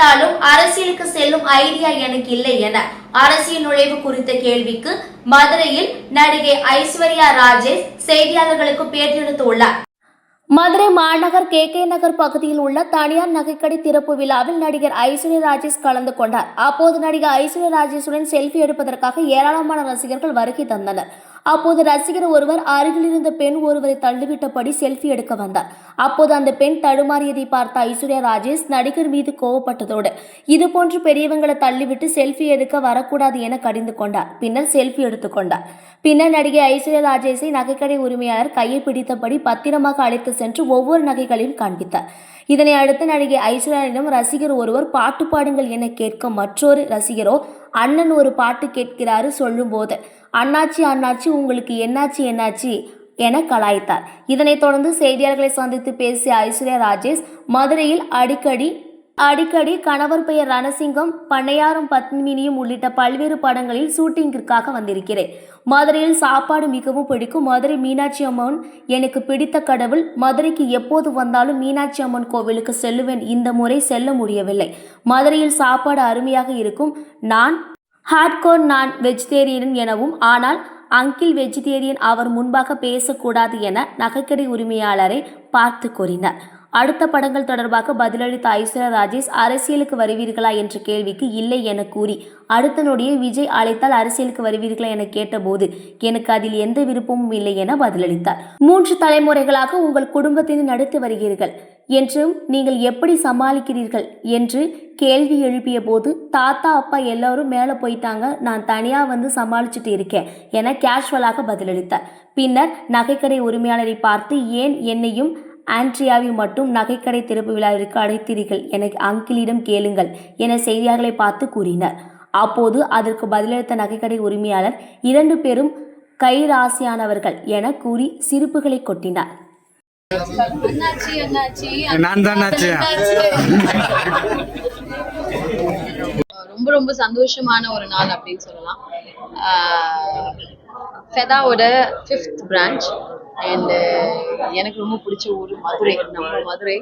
கேட்டாலும் அரசியலுக்கு செல்லும் ஐடியா எனக்கு இல்லை என அரசியல் நுழைவு குறித்த கேள்விக்கு மதுரையில் நடிகை ஐஸ்வர்யா ராஜேஷ் செய்தியாளர்களுக்கு பேட்டியளித்துள்ளார். மதுரை மாநகர் கே கே நகர் பகுதியில் உள்ள தனியார் நகைக்கடை திறப்பு விழாவில் நடிகர் ஐஸ்வர்யா ராஜேஷ் கலந்து கொண்டார். அப்போது நடிகர் ஐஸ்வர்யா ராஜேஷுடன் செல்ஃபி எடுப்பதற்காக ஏராளமான ரசிகர்கள் வருகை தந்தனர். அப்போது ரசிகர் ஒருவர் அருகில் இருந்த பெண் ஒருவரை தள்ளிவிட்டபடி செல்ஃபி எடுக்க வந்தார். அப்போது அந்த பெண் தடுமாறியதை பார்த்த ஐஸ்வர்யா ராஜேஷ் நடிகர் மீது கோவப்பட்டதோடு இதுபோன்று பெரியவங்களை தள்ளிவிட்டு செல்ஃபி எடுக்க வரக்கூடாது என கடிந்து கொண்டார். பின்னர் செல்ஃபி எடுத்துக்கொண்டார் பின்னர் நடிகை ஐஸ்வர்யா ராஜேஷை நகைக்கடை உரிமையாளர் கையை பிடித்தபடி பத்திரமாக அழைத்து சென்று ஒவ்வொரு நகைகளையும் காண்பித்தார். இதனை அடுத்து நடிகை ஐஸ்வர்யாவிடம் ரசிகர் ஒருவர் பாட்டு பாடுங்கள் என கேட்க மற்றொரு ரசிகரோ அண்ணன் ஒரு பாட்டு கேட்கிறாரு சொல்லும்போது அண்ணாச்சி அண்ணாச்சி உங்களுக்கு என்னாச்சு என்னாச்சு? என கலாய்த்தார். இதனைத் தொடர்ந்து செய்தியாளர்களை சந்தித்து பேசிய ஐஸ்வர்யா ராஜேஷ் மதுரையில் அடிக்கடி அடிக்கடி கணவர் பெயர் ரணசிங்கம் பண்ணையாரும் பத்மினியும் உள்ளிட்ட பல்வேறு படங்களில் ஷூட்டிங்கிற்காக வந்திருக்கிறேன். மதுரையில் சாப்பாடு மிகவும் பிடிக்கும் மதுரை மீனாட்சி அம்மன் எனக்கு பிடித்த கடவுள். மதுரைக்கு எப்போது வந்தாலும் மீனாட்சி அம்மன் கோவிலுக்கு செல்லுவேன். இந்த முறை செல்ல முடியவில்லை. மதுரையில் சாப்பாடு அருமையாக இருக்கும். நான் ஹார்ட்கோர் நான் வெஜிடேரியன் எனவும் ஆனால் அங்கிள் வெஜிடேரியன் அவர் முன்பாக பேசக்கூடாது என நகைக்கடை உரிமையாளரை பார்த்து கூறினார். அடுத்த படங்கள் தொடர்பாக பதிலளித்த ஐஸ்வர்யா ராஜேஷ் அரசியலுக்கு வருவீர்களா? என்ற கேள்விக்கு இல்லை என கூறி அடுத்த நொடியை விஜய் அழைத்தால் அரசியலுக்கு வருவீர்களா? என கேட்டபோது எனக்கு அதில் எந்த விருப்பமும் இல்லை என பதிலளித்தார். மூன்று தலைமுறைகளாக உங்கள் குடும்பத்தினை நடத்தி வருகிறீர்கள் என்றும் நீங்கள் எப்படி சமாளிக்கிறீர்கள் என்று கேள்வி எழுப்பிய போது தாத்தா அப்பா எல்லாரும் மேலே போயிட்டாங்க. நான் தனியாக வந்து சமாளிச்சுட்டு இருக்கேன் என கேஷுவலாக பதிலளித்தார். பின்னர் நகைக்கடை உரிமையாளரை பார்த்து ஏன் என்னையும் ஆண்ட்ரியாவை மட்டும் நகைக்கடை திறப்பு விழாவிற்கு அழைத்தீர்கள். என அங்கிளிடம் கேளுங்கள் என செய்தியாளர்களை பார்த்து கூறினார். அப்போது அதற்கு பதிலளித்த நகைக்கடை உரிமையாளர் இரண்டு பேரும் கைராசியானவர்கள் என கூறி சிரிப்புகளை கொட்டினார். நான் தான் ரொம்ப ரொம்ப சந்தோஷமான ஒரு நாள் அப்படின்னு சொல்லலாம். ஃபெதாவோட ஃபிஃப்த் பிரான்ச் அண்டு uh, எனக்கு ரொம்ப பிடிச்ச ஊர் மதுரை. நம்ம மதுரை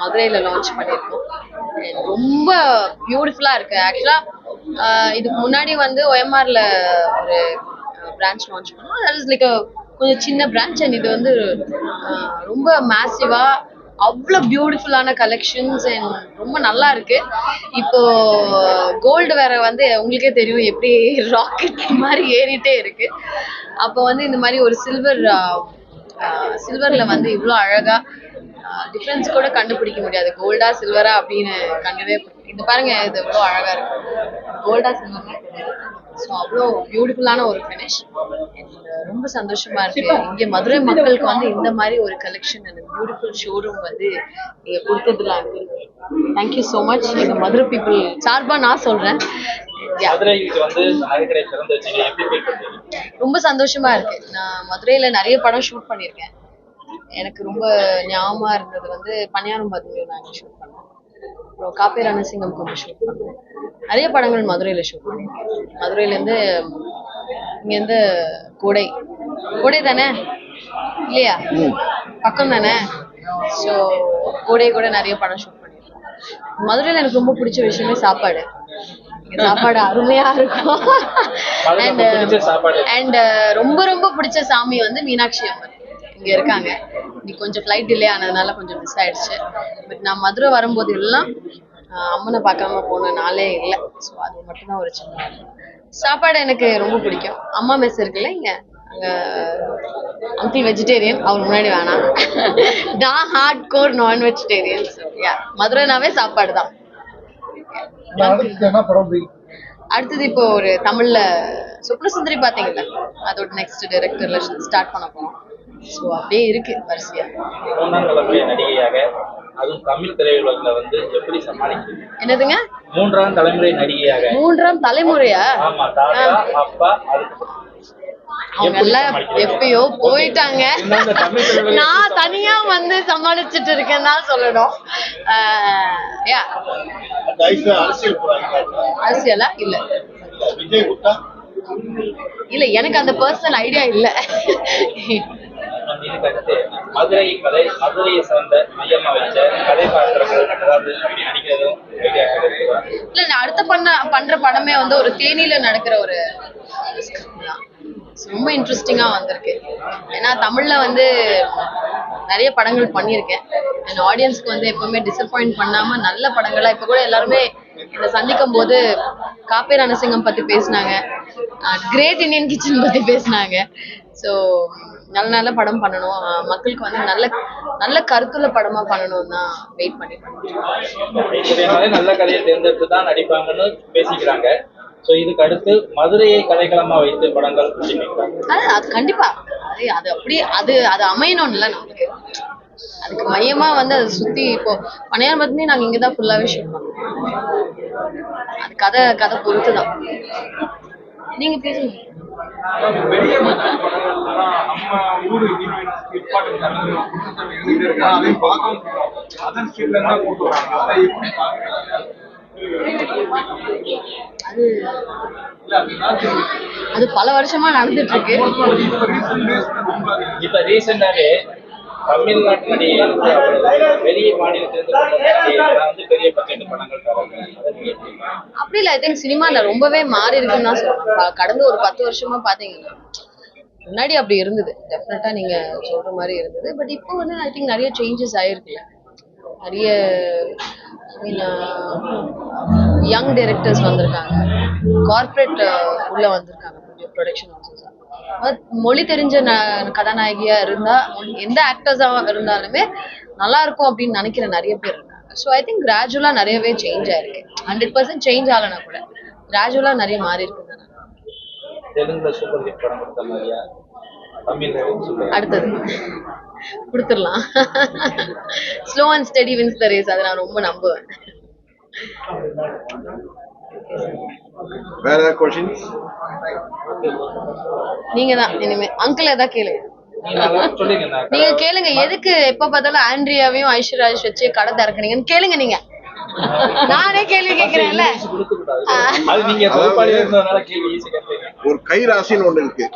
மதுரையில் லான்ச் பண்ணியிருக்கோம். ரொம்ப பியூட்டிஃபுல்லாக இருக்குது ஆக்சுவலாக இதுக்கு முன்னாடி வந்து ஒயம்ஆரில் ஒரு பிரான்ச் லான்ச் பண்ணோம். தட் இஸ் லைக் கொஞ்சம் சின்ன பிரான்ச் அண்ட் இது வந்து ரொம்ப மேசிவாக அவ்வளோ பியூட்டிஃபுல்லான கலெக்ஷன்ஸ் அண்ட் ரொம்ப நல்லா இருக்கு. இப்போ கோல்டு வேற வந்து உங்களுக்கே தெரியும் எப்படி ராக்கெட் மாதிரி ஏறிட்டே இருக்கு. அப்போ வந்து இந்த மாதிரி ஒரு சில்வர் சில்வர்ல வந்து இவ்வளோ அழகா டிஃப்ரென்ஸ் கூட கண்டுபிடிக்க முடியாது. கோல்டா சில்வரா அப்படின்னு கண்டுவே இது பாருங்க இது எவ்வளோ அழகா இருக்கு. கோல்டா சில்வர்னா ஸோ அவ்வளோ பியூட்டிஃபுல்லான ஒரு ஃபினிஷ் ரொம்ப சந்தோஷமா இருக்கு. இங்க மதுரை மக்களுக்கு வந்து இந்த மாதிரி ஒரு கலெக்ஷன் அந்த பியூட்டிஃபுல் ஷோரூம் வந்து நீங்க கொடுத்ததுல தேங்க்யூ ஸோ மச் எங்க மதுரை பீப்புள் சார்பா நான் சொல்றேன். மதுரைக்கு வந்து நகைக்கடை திறந்து வச்சீங்க. எப்படி ஃபீல் ரொம்ப சந்தோஷமா இருக்கு. நான் மதுரையில நிறைய படம் ஷூட் பண்ணியிருக்கேன். எனக்கு ரொம்ப ஞாபகமா இருந்தது வந்து பன்னியாரம் பத்மியும் நாங்கள் ஷூட் பண்ணோம் அப்புறம் காப்பே ரணசிங்கம் கொஞ்சம் ஷூட் பண்ணோம் நிறைய படங்கள் மதுரையில ஷூட் பண்ணியிருக்கேன். மதுரையிலேருந்து இங்கேருந்து கோடை. கோடை தானே? இல்லையா? பக்கம் தானே? ஸோ கோடை கூட நிறைய படம் ஷூட் மதுரையில் எனக்கு ரொம்ப பிடிச்ச விஷயமே சாப்பாடு. சாப்பாடு அருமையா இருக்கும். அண்ட் அண்ட் ரொம்ப ரொம்ப பிடிச்ச சாமி வந்து மீனாட்சி அம்மன். இங்க இருக்காங்க. இன்னைக்கு கொஞ்சம் ஃப்ளைட் டிலே ஆனதுனால கொஞ்சம் மிஸ் ஆயிடுச்சு. பட் நான் மதுரை வரும்போது எல்லாம் அம்மனை பார்க்காம போன நாளே இல்லை. ஸோ அது மட்டும்தான் ஒரு சின்ன சாப்பாடு எனக்கு ரொம்ப பிடிக்கும். அம்மா மெஸ் இருக்குல்ல இங்க? அங்கிள் வெஜிடேரியன் அவர் முன்னாடி வேணாம். நான் ஹார்ட் கோர் நான் வெஜிடேரியன் மதுரைனாவே சாப்பாடு தான் அடுத்தது இப்போ ஒரு தமிழ்ல சுப்ரசுந்தரி பாத்தீங்கல்ல அதோட நெக்ஸ்ட் டைரக்டர்ல ஸ்டார்ட் பண்ண போறோம். ஸோ அப்படியே இருக்கு வரிசையா. மூன்றாம் தலைமுறை நடிகையாக அதுவும் தமிழ் திரையுலகில் வந்து எப்படி சமாளிக்கிறீங்க என்னதுங்க? மூன்றாம் தலைமுறை நடிகையாக. மூன்றாம் தலைமுறையா? ஆமா தாத்தா அப்பா அதுக்கப்புறம் அவங்க எல்லாம்? எப்பயோ போயிட்டாங்க. நான் தனியா வந்து சமாளிச்சுட்டு இருக்கேன்னு தான் சொல்லணும். அரசியல் இல்ல. இல்ல எனக்கு அந்த பர்சனல் ஐடியா இல்ல. அடுத்து மதுரை கதை மதுரையை சார்ந்த மையமா வச்ச கதை பாத்திரங்கள் அதாவது நடிக்கிறதும் ஐடியா பண்ண பண்ற படமே வந்து ஒரு தேனியில நடக்கிற ஒரு ரொம்ப இன்ட்ரெஸ்டிங்காக வந்திருக்கு. ஏன்னா தமிழில் வந்து நிறைய படங்கள் பண்ணியிருக்கேன். அண்ட் ஆடியன்ஸ்க்கு வந்து எப்பவுமே டிசப்பாயிண்ட் பண்ணாமல் நல்ல படங்களாக இப்போ கூட எல்லாருமே என்னை சந்திக்கும் போது காப்பே ரணசிங்கம் பற்றி பேசினாங்க கிரேட் இந்தியன் கிச்சன் பற்றி பேசினாங்க. ஸோ நல்ல நல்ல படம் பண்ணணும். மக்களுக்கு வந்து நல்ல நல்ல கருத்துள்ள படமா பண்ணணும் தான் வெயிட் பண்ணி நல்ல கதையை தேர்ந்தெடுத்து தான் நடிப்பாங்கன்னு பேசிக்கிறாங்க. சோ இதுக்கு அடுத்து மதுரையை கதைக்களமா வைத்து படங்கள் அது கண்டிப்பா. அது அது அப்படியே அது அது அமையணும்ல நமக்கு. அதுக்கு மையமா வந்து அதை சுத்தி இப்போ பனையார் பத்தினி நாங்க இங்கதான் ஃபுல்லாவே ஷூட் பண்ணோம் அது கதை கதை பொறுத்து தான் நீங்க பேசுங்க. அதையும் அதை அது பல வருஷமா நடந்துட்டு இருக்கு இப்ப ரீசெண்டாவே மாநிலத்திலிருந்து பெரிய பட்ஜெட் படங்கள்? அப்படி இல்லை ஐ திங்க் சினிமால ரொம்பவே மாறி இருக்குன்னு தான் ப- கடந்த ஒரு பத்து வருஷமா பாத்தீங்கன்னா முன்னாடி அப்படி இருந்தது. டெஃபினட்டா நீங்க சொல்ற மாதிரி இருந்தது. பட் இப்போ வந்து ஐ திங்க் நிறைய சேஞ்சஸ் ஆயிருக்குல்ல. நிறைய யங் டைரக்டர்ஸ் uh, வந்திருக்காங்க. கார்ப்பரேட் uh, உள்ள வந்திருக்காங்க. ப்ரொடக்ஷன் ஹவுசஸ் மொழி தெரிஞ்ச ந- கதாநாயகியா இருந்தா எந்த ஆக்டர்ஸா இருந்தாலுமே நல்லா இருக்கும் அப்படின்னு நினைக்கிற நிறைய பேர் இருக்காங்க. ஸோ ஐ திங்க் கிராஜுவலா நிறையவே சேஞ்ச் ஆயிருக்கு. ஹண்ட்ரட் பர்சன்ட் சேஞ்ச் ஆகலைன்னா கூட கிராஜுவலா நிறைய மாறி இருக்குன்னு தெலுங்குல சூப்பர் ஹிட் படம் கொடுத்த மாதிரியா? அடுத்தது. கொடுத்துடலாம். Slow and steady wins the race அதை நான் ரொம்ப நம்புவேன். வேற ஏதாவது கொஸ்டின்ஸ் நீங்க தான் இனிமே. அங்கிள் ஏதாவது கேளுங்க நீங்க கேளுங்க எதுக்கு எப்ப பார்த்தாலும் ஆண்ட்ரியாவையும் ஐஸ்வர்யாஜ் வச்சு கடை திறக்கறீங்கன்னு கேளுங்க நீங்க. நானே கேள்வி கேக்குறேன்ல. ஒரு கை ராசின்னு ஒண்ணு இருக்கு.